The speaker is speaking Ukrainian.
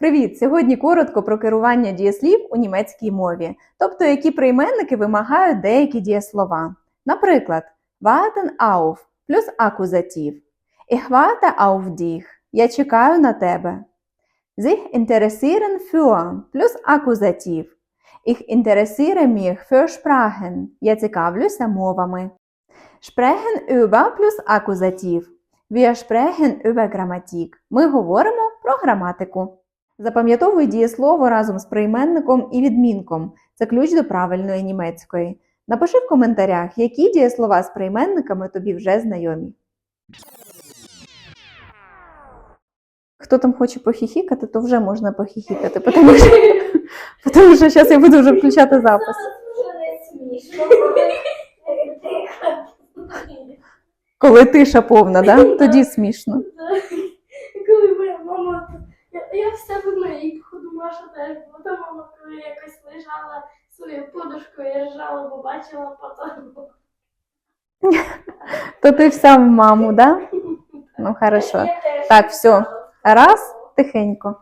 Привіт! Сьогодні коротко про керування дієслів у німецькій мові, тобто які прийменники вимагають деякі дієслова. Наприклад, warten auf плюс акузатив. Ich warte auf dich. Я чекаю на тебе. Sich interessieren für плюс акузатив. Ich interessiere mich für Sprachen. Я цікавлюся мовами. Sprechen über плюс акузатив. Wir sprechen über Grammatik. Ми говоримо про граматику. Запам'ятовуй дієслово разом з прийменником і відмінком. Це ключ до правильної німецької. Напиши в коментарях, які дієслова з прийменниками тобі вже знайомі. Хто там хоче похіхікати, то вже можна похіхікати, тому що, тому що зараз я буду вже включати запис. Коли тиша повна, да? тоді смішно. Я, в себе на і думала, Маша теж, та мама, коли якось лежала своєю подушкою, я жала, бо бачила потім. То ти вся в маму, да? Ну, хорошо. Так, все. Раз, тихенько.